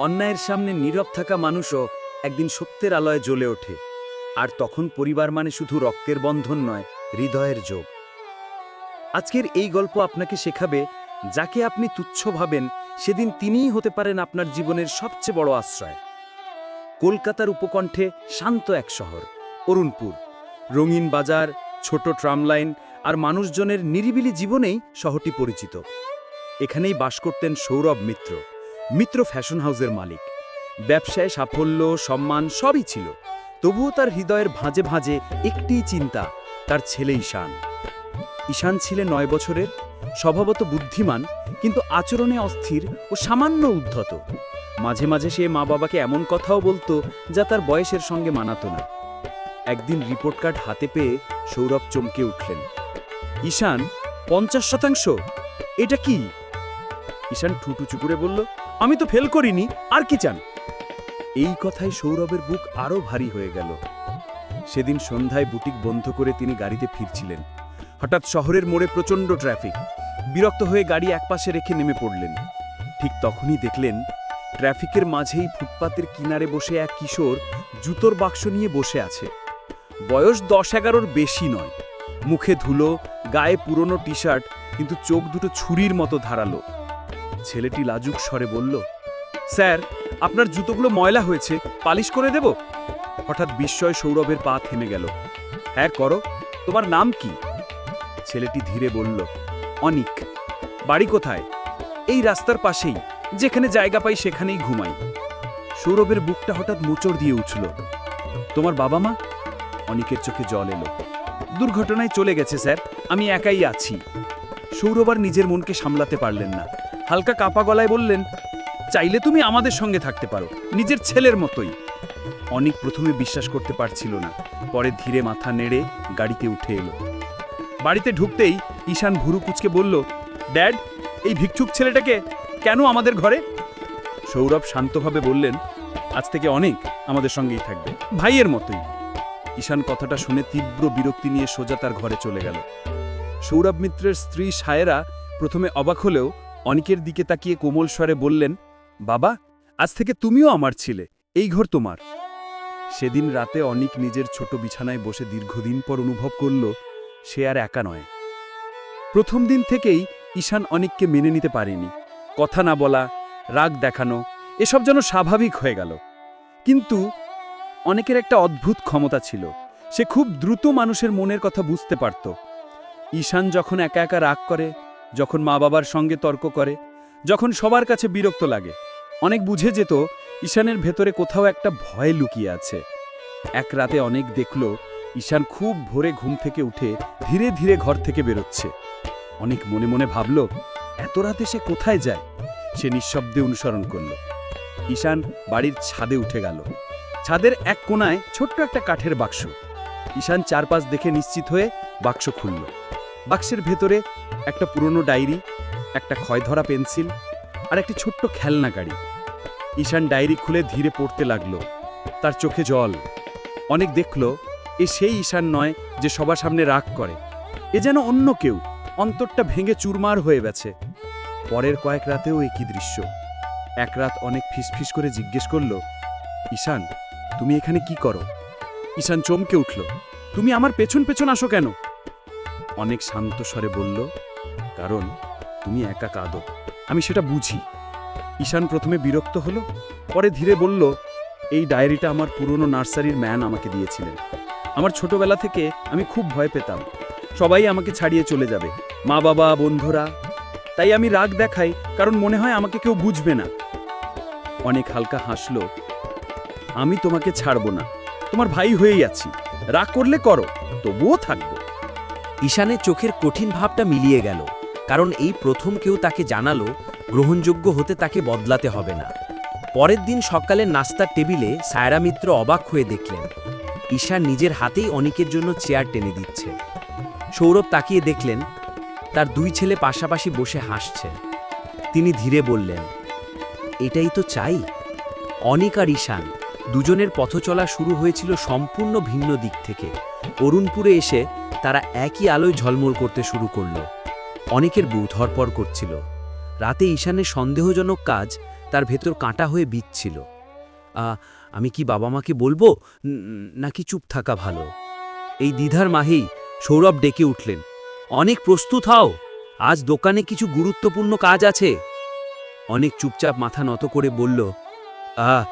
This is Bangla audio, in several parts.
অন্যায়ের সামনে নীরব থাকা মানুষও একদিন সত্যের আলয়ে জ্বলে ওঠে। আর তখন পরিবার মানে শুধু রক্তের বন্ধন নয়, হৃদয়ের যোগ। আজকের এই গল্প আপনাকে শেখাবে, যাকে আপনি তুচ্ছ ভাবেন, সেদিন তিনিই হতে পারেন আপনার জীবনের সবচেয়ে বড় আশ্রয়। কলকাতার উপকণ্ঠে শান্ত এক শহর, অরুণপুর। রঙিন বাজার, ছোট ট্রাম লাইন আর মানুষজনের নিরিবিলি জীবনেই শহরটি পরিচিত। এখানেই বাস করতেন সৌরভ মিত্র। মিত্র ফ্যাশন হাউসের মালিক। ব্যবসায় সাফল্য, সম্মান সবই ছিল। তবুও তার হৃদয়ের ভাঁজে ভাঁজে একটিই চিন্তা, তার ছেলে ঈশান। ঈশান ছিলেন নয় বছরের, স্বভাবত বুদ্ধিমান, কিন্তু আচরণে অস্থির ও সামান্য উদ্ধত। মাঝে মাঝে সে মা বাবাকে এমন কথাও বলতো, যা তার বয়সের সঙ্গে মানাতো না। একদিন রিপোর্ট কার্ড হাতে পেয়ে সৌরভ চমকে উঠলেন। ঈশান, পঞ্চাশ শতাংশ? এটা কি? ঈশান ঠুটুচু করে বলল আমি তো ফেল করিনি, আর কি চান? এই কথায় সৌরভের বুক আরও ভারী হয়ে গেল। সেদিন সন্ধ্যায় বুটিক বন্ধ করে তিনি গাড়িতে ফিরছিলেন। হঠাৎ শহরের মোড়ে প্রচণ্ড ট্রাফিক। বিরক্ত হয়ে গাড়ি একপাশে রেখে নেমে পড়লেন। ঠিক তখনই দেখলেন, ট্রাফিকের মাঝেই ফুটপাতের কিনারে বসে এক কিশোর জুতোর বাক্স নিয়ে বসে আছে। বয়স দশ এগারোর বেশি নয়। মুখে ধুলো, গায়ে পুরনো টি শার্ট কিন্তু চোখ দুটো ছুরির মতো ধারালো। ছেলেটি লাজুক স্বরে বলল, স্যার, আপনার জুতোগুলো ময়লা হয়েছে, পালিশ করে দেব? হঠাৎ বিস্ময় সৌরভের পা থেমে গেল। হ্যাঁ করো। তোমার নাম কি? ছেলেটি ধীরে বলল, অনিক। বাড়ি কোথায়? এই রাস্তার পাশেই, যেখানে জায়গা পাই সেখানেই ঘুমাই। সৌরভের বুকটা হঠাৎ মোচড় দিয়ে উঠল। তোমার বাবা মা? অনিকের চোখে জল এলো। দুর্ঘটনায় চলে গেছে, স্যার। আমি একাই আছি। সৌরভ আর নিজের মনকে সামলাতে পারলেন না। হালকা কাপা গলায় বললেন, চাইলে তুমি আমাদের সঙ্গে থাকতে পারো, নিজের ছেলের মতোই। অনিক প্রথমে বিশ্বাস করতে পারছিল না, পরে ধীরে মাথা নেড়ে গাড়িতে উঠে এলো। বাড়িতে ঢুকতেই ঈশান ভুরু কুচকে বলল, ড্যাড, এই ভিক্ষুক ছেলেটাকে কেন আমাদের ঘরে? সৌরভ শান্তভাবে বললেন, আজ থেকে অনেক আমাদের সঙ্গেই থাকবে, ভাইয়ের মতোই। ঈশান কথাটা শুনে তীব্র বিরক্তি নিয়ে সোজা তার ঘরে চলে গেল। সৌরভ মিত্রের স্ত্রী সায়েরা প্রথমে অবাক হলেও অনিকের দিকে তাকিয়ে কোমল স্বরে বললেন, বাবা, আজ থেকে তুমিও আমার ছিলে, এই ঘর তোমার। সেদিন রাতে অনিক নিজের ছোট বিছানায় বসে দীর্ঘদিন পর অনুভব করল, সে আর একা নয়। প্রথম দিন থেকেই ঈশান অনিককে মেনে নিতে পারেনি। কথা না বলা, রাগ দেখানো, এসব যেন স্বাভাবিক হয়ে গেল। কিন্তু অনেকের একটা অদ্ভুত ক্ষমতা ছিল, সে খুব দ্রুত মানুষের মনের কথা বুঝতে পারত। ঈশান যখন একা একা রাগ করে যখন মা বাবার সঙ্গে তর্ক করে, যখন সবার কাছে বিরক্ত লাগে, অনেক বুঝে যেত ঈশানের ভেতরে কোথাও একটা ভয় লুকিয়ে আছে। এক রাতে অনেক দেখল, ঈশান খুব ভোরে ঘুম থেকে উঠে ধীরে ধীরে ঘর থেকে বেরোচ্ছে। অনেক মনে মনে ভাবল, এত রাতে সে কোথায় যায়? সে নিঃশব্দে অনুসরণ করল। ঈশান বাড়ির ছাদে উঠে গেল। ছাদের এক কোণায় ছোট্ট একটা কাঠের বাক্স। ঈশান চারপাশ দেখে নিশ্চিত হয়ে বাক্স খুলল। বাক্সের ভেতরে একটা পুরনো ডায়েরি, একটা ক্ষয়ধরা পেন্সিল আর একটি ছোট্ট খেলনা গাড়ি। ঈশান ডায়েরি খুলে ধীরে পড়তে লাগল। তার চোখে জল। অনেক দেখল, এ সেই ঈশান নয় যে সবার সামনে রাগ করে। এ যেন অন্য কেউ, অন্তরটা ভেঙে চুরমার হয়ে গেছে। পরের কয়েক রাতেও একই দৃশ্য। এক রাত অনেক ফিসফিস করে জিজ্ঞেস করল, ঈশান, তুমি এখানে কি করো? ঈশান চমকে উঠল, তুমি আমার পেছন পেছন আসো কেন? অনেক শান্ত স্বরে বলল, কারণ তুমি একা কাঁদো। আমি সেটা বুঝি। ঈশান প্রথমে বিরক্ত হলো, পরে ধীরে বলল, এই ডায়েরিটা আমার পুরনো নার্সারির ম্যান আমাকে দিয়েছিলেন। আমার ছোটবেলা থেকে আমি খুব ভয় পেতাম। সবাই আমাকে ছাড়িয়ে চলে যাবে, মা বাবা, বন্ধুরা। তাই আমি রাগ দেখাই, কারণ মনে হয় আমাকে কেউ বুঝবে না। অনেক হালকা হাসলো, আমি তোমাকে ছাড়ব না। তোমার ভাই হয়েই আছি। রাগ করলে করো, তবুও থাকব। ঈশানের চোখের কঠিন ভাবটা মিলিয়ে গেল, কারণ এই প্রথম কেউ তাকে জানালো, গ্রহণযোগ্য হতে তাকে বদলাতে হবে না। পরের দিন সকালে নাস্তার টেবিলে সায়রা মিত্র অবাক হয়ে দেখলেন, ঈশান নিজের হাতেই অনিকের জন্য চেয়ার টেনে দিচ্ছে। সৌরভ তাকিয়ে দেখলেন, তার দুই ছেলে পাশাপাশি বসে হাসছে। তিনি ধীরে বললেন, এটাই তো চাই। অনিক আর ঈশান দুজনের পথ চলা শুরু হয়েছিল সম্পূর্ণ ভিন্ন দিক থেকে। অরুণপুরে এসে তারা একই আলোয় ঝলমল করতে শুরু করল। অনেকের বুধরপর করছিল। রাতে ঈশানের সন্দেহজনক কাজ তার ভেতর কাঁটা হয়ে বিচ্ছিল আমি কি বাবা মাকে বলব নাকি চুপ থাকা ভালো? এই দ্বিধার মাহেই সৌরভ ডেকে উঠলেন। অনেক প্রস্তুত হও। আজ দোকানে কিছু গুরুত্বপূর্ণ কাজ আছে। অনেক চুপচাপ মাথা নত করে বলল, আ,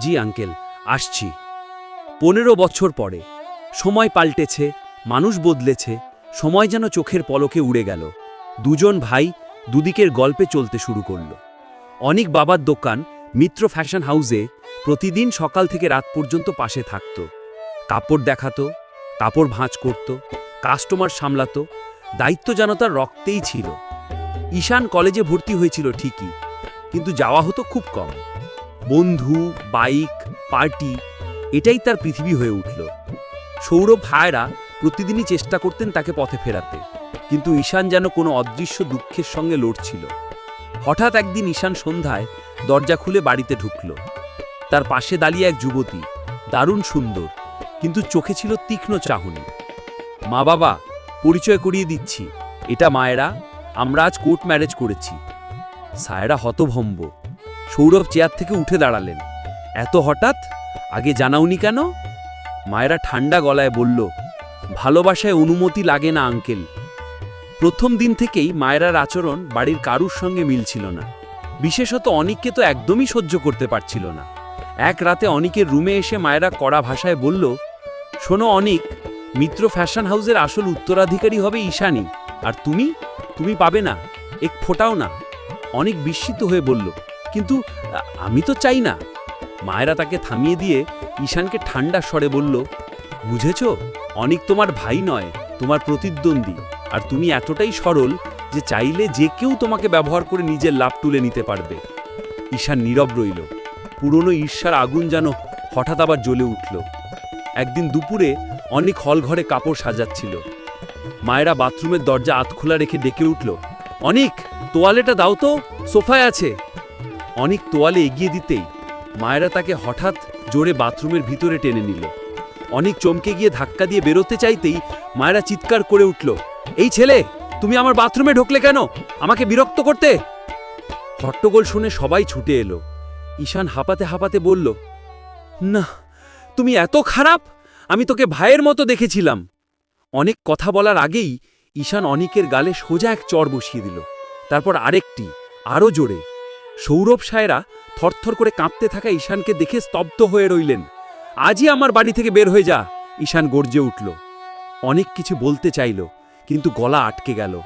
জি আঙ্কেল, আসছি। পনেরো বছর পরে, সময় পাল্টেছে মানুষ বদলেছে, সময় যেন চোখের পলকে উড়ে গেল। দুজন ভাই দুদিকের গল্পে চলতে শুরু করল। অনেক বাবার দোকান মিত্র ফ্যাশন হাউসে প্রতিদিন সকাল থেকে রাত পর্যন্ত পাশে থাকত। কাপড় দেখাতো, কাপড় ভাঁজ করত, কাস্টমার সামলাতো, দায়িত্ব যেন তার রক্তেই ছিল। ঈশান কলেজে ভর্তি হয়েছিল ঠিকই, কিন্তু যাওয়া হতো খুব কম। বন্ধু, বাইক, পার্টি, এটাই তার পৃথিবী হয়ে উঠল। সৌরভ ভাইরা প্রতিদিনই চেষ্টা করতেন তাকে পথে ফেরাতে। কিন্তু ঈশান যেন কোনো অদৃশ্য দুঃখের সঙ্গে লড়ছিল। হঠাৎ একদিন ঈশান সন্ধ্যায় দরজা খুলে বাড়িতে ঢুকল। তার পাশে দাঁড়িয়ে এক যুবতী, দারুণ সুন্দর, কিন্তু চোখে ছিল তীক্ষ্ণ চাহনি। মা বাবা, পরিচয় করিয়ে দিচ্ছি। এটা মায়েরা, আমরা আজ কোর্ট ম্যারেজ করেছি। সায়রা হতভম্ব। সৌরভ চেয়ার থেকে উঠে দাঁড়ালেন। এত হঠাৎ? আগে জানাওনি কেন? মায়েরা ঠান্ডা গলায় বলল ভালোবাসায় অনুমতি লাগে না, আঙ্কেল। প্রথম দিন থেকেই মায়েরার আচরণ বাড়ির কারুর সঙ্গে মিলছিল না। বিশেষত অনিককে তো একদমই সহ্য করতে পারছিল না। এক রাতে অনিকের রুমে এসে মায়েরা কড়া ভাষায় বলল, শোনো অনিক, মিত্র ফ্যাশন হাউসের আসল উত্তরাধিকারী হবে ঈশানী, আর তুমি? তুমি পাবে না, এক ফোটাও না। অনেক বিস্মিত হয়ে বলল, কিন্তু আমি তো চাই না। মায়েরা তাকে থামিয়ে দিয়ে ঈশানকে ঠান্ডা স্বরে বলল বুঝেছ? অনেক তোমার ভাই নয়, তোমার প্রতিদ্বন্দ্বী। আর তুমি এতটাই সরল যে চাইলে যে কেউ তোমাকে ব্যবহার করে নিজের লাভ তুলে নিতে পারবে। ঈশান নীরব রইল। পুরনো ঈর্ষার আগুন যেন হঠাৎ আবার জ্বলে উঠল। একদিন দুপুরে অনেক হল ঘরে কাপড় সাজাচ্ছিল। মায়েরা বাথরুমের দরজা আত খোলা রেখে ডেকে উঠল, অনিক, তোয়ালেটা দাও তো, সোফায় আছে। অনেক তোয়ালে এগিয়ে দিতেই মায়েরা তাকে হঠাৎ জোরে বাথরুমের ভিতরে টেনে নিল। অনেক চমকে গিয়ে ধাক্কা দিয়ে বেরোতে চাইতেই মায়েরা চিৎকার করে উঠল, এই ছেলে, তুমি আমার বাথরুমে ঢুকলে কেন? আমাকে বিরক্ত করতে? হট্টগোল শুনে সবাই ছুটে এলো। ঈশান হাঁপাতে হাঁপাতে বলল, না, তুমি এত খারাপ? আমি তোকে ভাইয়ের মতো দেখেছিলাম। অনেক কথা বলার আগেই ঈশান অনিকের গালে সোজা এক চর বসিয়ে দিল। তারপর আরেকটি, আরও জোরে। সৌরভ সায়রা থরথর করে কাঁপতে থাকা ঈশানকে দেখে স্তব্ধ হয়ে রইলেন। আজই আমার বাড়ি থেকে বের হয়ে যা। ঈশান গর্জে উঠল। অনেক কিছু বলতে চাইল, কিন্তু গলা আটকে গেল।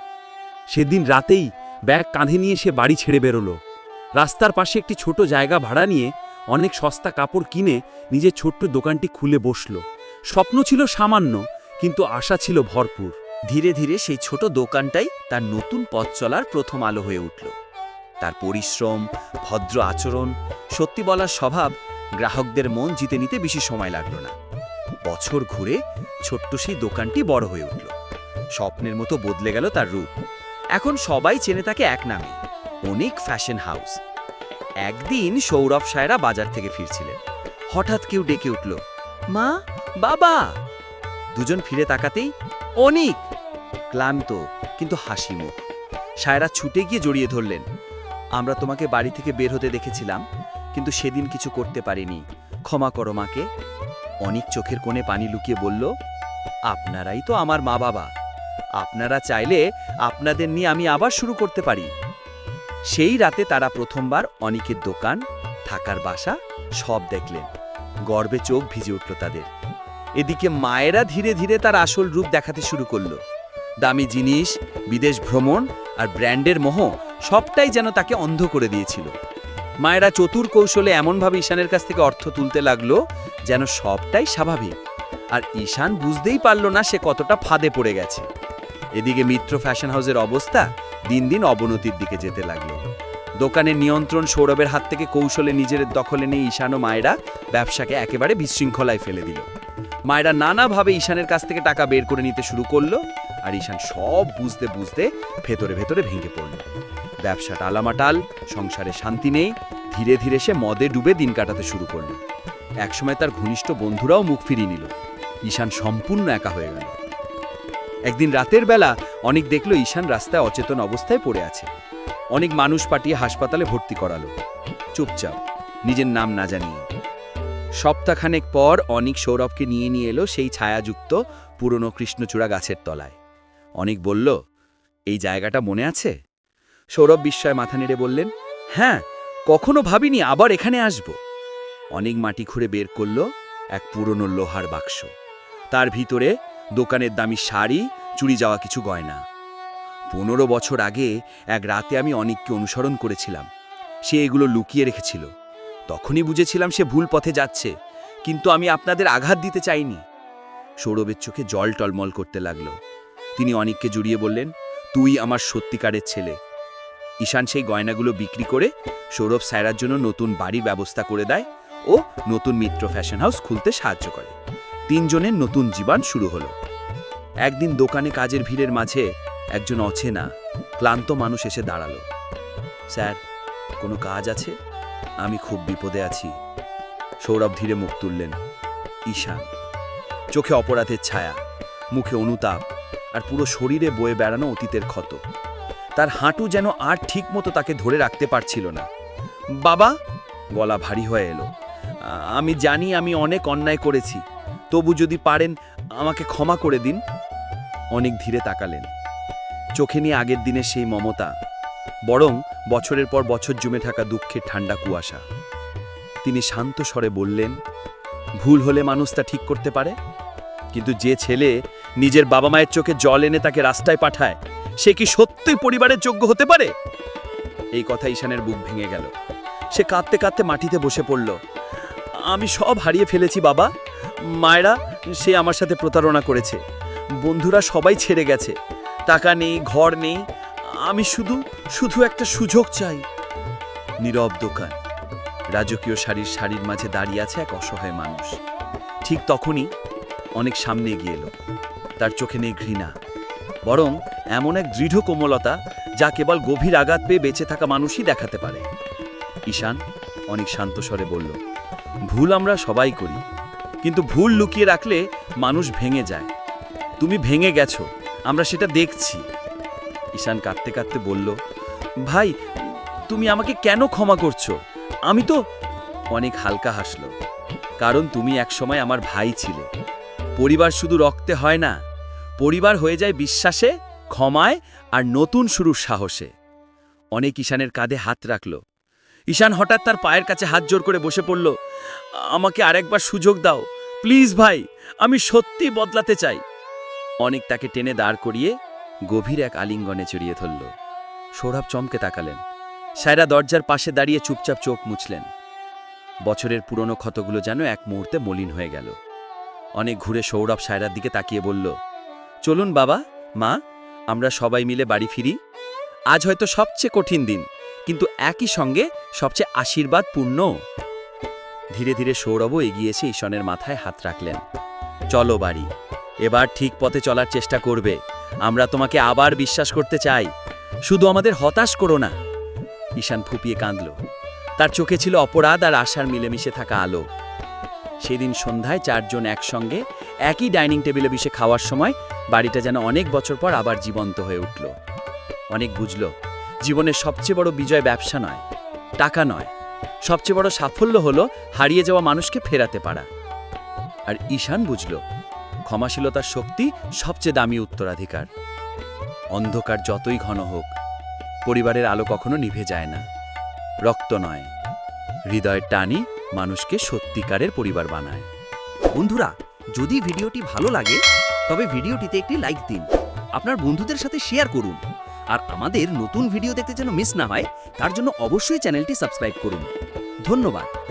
সেদিন রাতেই ব্যাগ কাঁধে নিয়ে সে বাড়ি ছেড়ে বেরোলো। রাস্তার পাশে একটি ছোট জায়গা ভাড়া নিয়ে অনেক সস্তা কাপড় কিনে নিজের ছোট্ট দোকানটি খুলে বসল। স্বপ্ন ছিল সামান্য, কিন্তু আশা ছিল ভরপুর। ধীরে ধীরে সেই ছোট দোকানটাই তার নতুন পথ চলার প্রথম আলো হয়ে উঠল। তার পরিশ্রম, ভদ্র আচরণ, সত্যি বলার স্বভাব গ্রাহকদের মন জিতে নিতে বেশি সময় লাগল না। বছর ঘুরে ছোট্ট সেই দোকানটি বড় হয়ে উঠল। স্বপ্নের মতো বদলে গেল তার রূপ। এখন সবাই চেনে তাকে এক নামে, অনেক ফ্যাশন হাউস। একদিন সৌরভ সায়রা বাজার থেকে ফিরছিলেন। হঠাৎ কেউ ডেকে উঠল, মা, বাবা! দুজন ফিরে তাকাতেই, অনিক! ক্লান্ত, কিন্তু হাসি মুখ সায়রা ছুটে গিয়ে জড়িয়ে ধরলেন, আমরা তোমাকে বাড়ি থেকে বের হতে দেখেছিলাম। কিন্তু সেদিন কিছু করতে পারিনি। ক্ষমা করো মাকে। অনেক চোখের কোণে পানি লুকিয়ে বলল, আপনারাই তো আমার মা বাবা। আপনারা চাইলে আপনাদের নিয়ে আমি আবার শুরু করতে পারি। সেই রাতে তারা প্রথমবার অনিকের দোকান, থাকার বাসা সব দেখলেন। গর্বে চোখ ভিজে উঠল তাদের। এদিকে মায়েরা ধীরে ধীরে তার আসল রূপ দেখাতে শুরু করল। দামি জিনিস, বিদেশ ভ্রমণ আর ব্র্যান্ডের মোহ সবটাই যেন তাকে অন্ধ করে দিয়েছিল। মায়েরা চতুর কৌশলে এমনভাবে ঈশানের কাছ থেকে অর্থ তুলতে লাগল যেন সবটাই স্বাভাবিক। আর ঈশান বুঝতেই পারল না সে কতটা ফাঁদে পড়ে গেছে। এদিকে মিত্র ফ্যাশন হাউসের অবস্থা দিন দিন অবনতির দিকে যেতে লাগল। দোকানের নিয়ন্ত্রণ সৌরভের হাত থেকে কৌশলে নিজের দখলে নিয়ে ঈশান ও মায়েরা ব্যবসাকে একেবারে বিশৃঙ্খলায় ফেলে দিল। মায়েরা নানাভাবে ঈশানের কাছ থেকে টাকা বের করে নিতে শুরু করল, আর ঈশান সব বুঝতে বুঝতে ভেতরে ভেতরে ভেঙে পড়ল। ব্যবসা টালামাটাল, সংসারে শান্তি নেই, ধীরে ধীরে সে মদে ডুবে দিন কাটাতে শুরু করল। একসময় তার ঘনিষ্ঠ বন্ধুরাও মুখ ফিরিয়ে নিল। ঈশান সম্পূর্ণ একা হয়ে গেল। একদিন রাতের বেলা অনেক দেখল ঈশান রাস্তায় অচেতন অবস্থায় পড়ে আছে। অনেক মানুষ পাঠিয়ে হাসপাতালে ভর্তি করালো। চুপচাপ, নিজের নাম না জানিয়ে। সপ্তাহখানেক পর অনেক সৌরভকে নিয়ে নিয়ে এলো সেই ছায়াযুক্ত, পুরনো কৃষ্ণচূড়া গাছের তলায়। অনেক বলল, এই জায়গাটা মনে আছে? সৌরভ বিস্ময় মাথা নেড়ে বললেন হ্যাঁ কখনো ভাবিনি আবার এখানে আসব। অনেক মাটি খুঁড়ে বের করল এক পুরনো লোহার বাক্স। তার ভিতরে দোকানের দামি শাড়ি চুরি যাওয়া কিছু গয়না। পনেরো বছর আগে এক রাতে আমি অনেককে অনুসরণ করেছিলাম। সে এগুলো লুকিয়ে রেখেছিল। তখনই বুঝেছিলাম সে ভুল পথে যাচ্ছে, কিন্তু আমি আপনাদের আঘাত দিতে চাইনি। সৌরভের চোখে জল টলমল করতে লাগল। তিনি অনিককে জুড়িয়ে বললেন, তুই আমার সত্যিকারের ছেলে। ঈশান সেই গয়নাগুলো বিক্রি করে সৌরভ সায়রার জন্য নতুন বাড়ির ব্যবস্থা করে দেয় ও নতুন মিত্র ফ্যাশন হাউস খুলতে সাহায্য করে। তিনজনের নতুন জীবন শুরু হলো। একদিন দোকানে কাজের ভিড়ের মাঝে একজন অচেনা, ক্লান্ত মানুষ এসে দাঁড়াল। স্যার, কোনো কাজ আছে? আমি খুব বিপদে আছি। সৌরভ ধীরে মুখ তুললেন। ঈশান, চোখে অপরাধের ছায়া, মুখে অনুতাপ আর পুরো শরীরে বয়ে বেড়ানো অতীতের ক্ষত। তার হাঁটু যেন আর ঠিক মতো তাকে ধরে রাখতে পারছিল না। বাবা, গলা ভারী হয়ে এলো। আমি জানি আমি অনেক অন্যায় করেছি। তবু যদি পারেন, আমাকে ক্ষমা করে দিন। অনেক ধীরে তাকালেন। চোখে নিয়ে আগের দিনের সেই মমতা, বরং বছরের পর বছর জমে থাকা দুঃখের ঠান্ডা কুয়াশা। তিনি শান্ত স্বরে বললেন, ভুল হলে মানুষ তা ঠিক করতে পারে? কিন্তু যে ছেলে নিজের বাবা মায়ের চোখে জল এনে তাকে রাস্তায় পাঠায়। সে কি সত্যই পরিবারের যোগ্য হতে পারে? এই কথা ঈশানের বুক ভেঙে গেল। সে কাঁদতে কাঁদতে মাটিতে বসে পড়ল। আমি সব হারিয়ে ফেলেছি, বাবা। মায়েরা, সে আমার সাথে প্রতারণা করেছে। বন্ধুরা সবাই ছেড়ে গেছে। টাকা নেই, ঘর নেই। আমি শুধু শুধু একটা সুযোগ চাই। নীরব দোকান। রাজকীয় শাড়ির শাড়ির মাঝে দাঁড়িয়ে আছে এক অসহায় মানুষ। ঠিক তখনই অনেক সামনে এগিয়ে এলো। তার চোখে নেই ঘৃণা, বরং এমন এক দৃঢ় কোমলতা যা কেবল গভীর আঘাত পেয়ে বেঁচে থাকা মানুষই দেখাতে পারে। ঈশান অনেক শান্ত স্বরে বলল, ভুল আমরা সবাই করি, কিন্তু ভুল লুকিয়ে রাখলে মানুষ ভেঙে যায়। তুমি ভেঙে গেছো, আমরা সেটা দেখছি। ঈশান কাঁদতে কাঁদতে বলল, ভাই, তুমি আমাকে কেন ক্ষমা করছ? আমি তো অনেক হালকা হাসলো, কারণ তুমি একসময় আমার ভাই ছিলে। পরিবার শুধু রক্তে হয় না পরিবার হয়ে যায় বিশ্বাসে, ক্ষমায় আর নতুন শুরুর সাহসে। অনেক ঈশানের কাঁধে হাত রাখল। ঈশান হঠাৎ তার পায়ের কাছে হাত জোর করে বসে পড়ল, আমাকে আরেকবার সুযোগ দাও, প্লিজ ভাই, আমি সত্যি বদলাতে চাই। অনেক তাকে টেনে দাঁড় করিয়ে গভীর এক আলিঙ্গনে চড়িয়ে ধরল। সৌরভ চমকে তাকালেন। সায়রা দরজার পাশে দাঁড়িয়ে চুপচাপ চোখ মুছলেন। বছরের পুরনো ক্ষতগুলো যেন এক মুহূর্তে মলিন হয়ে গেল। অনেক ঘুরে সৌরভ সায়রার দিকে তাকিয়ে বলল চলুন বাবা, মা, আমরা সবাই মিলে বাড়ি ফিরি। আজ হয়তো সবচেয়ে কঠিন দিন, কিন্তু একই সঙ্গে সবচেয়ে আশীর্বাদ পূর্ণ ধীরে ধীরে সৌরভও এগিয়ে এসে ঈশনের মাথায় হাত রাখলেন। চলো বাড়ি, এবার ঠিক পথে চলার চেষ্টা করবে। আমরা তোমাকে আবার বিশ্বাস করতে চাই। শুধু আমাদের হতাশ করো না। ঈশান ফুপিয়ে কাঁদল। তার চোখে ছিল অপরাধ আর আশার মিলেমিশে থাকা আলো। সেদিন সন্ধ্যায় চারজন একসঙ্গে একই ডাইনিং টেবিলে বসে খাওয়ার সময় বাড়িটা যেন অনেক বছর পর আবার জীবন্ত হয়ে উঠল। অনেক বুঝল, জীবনের সবচেয়ে বড় বিজয় ব্যবসা নয়, টাকা নয়। সবচেয়ে বড় সাফল্য হলো হারিয়ে যাওয়া মানুষকে ফেরাতে পারা। আর ঈশান বুঝল, ক্ষমাশীলতার শক্তি সবচেয়ে দামি উত্তরাধিকার। অন্ধকার যতই ঘন হোক, পরিবারের আলো কখনো নিভে যায় না। রক্ত নয়, হৃদয়ের টানি মানুষকে সত্যিকারের পরিবার বানায়। বন্ধুরা, যদি ভিডিওটি ভালো লাগে তবে ভিডিওটিতে একটি লাইক দিন। আপনার বন্ধুদের সাথে শেয়ার করুন। আর আমাদের নতুন ভিডিও দেখতে যেন মিস না হয়, তার জন্য অবশ্যই চ্যানেলটি সাবস্ক্রাইব করুন। ধন্যবাদ।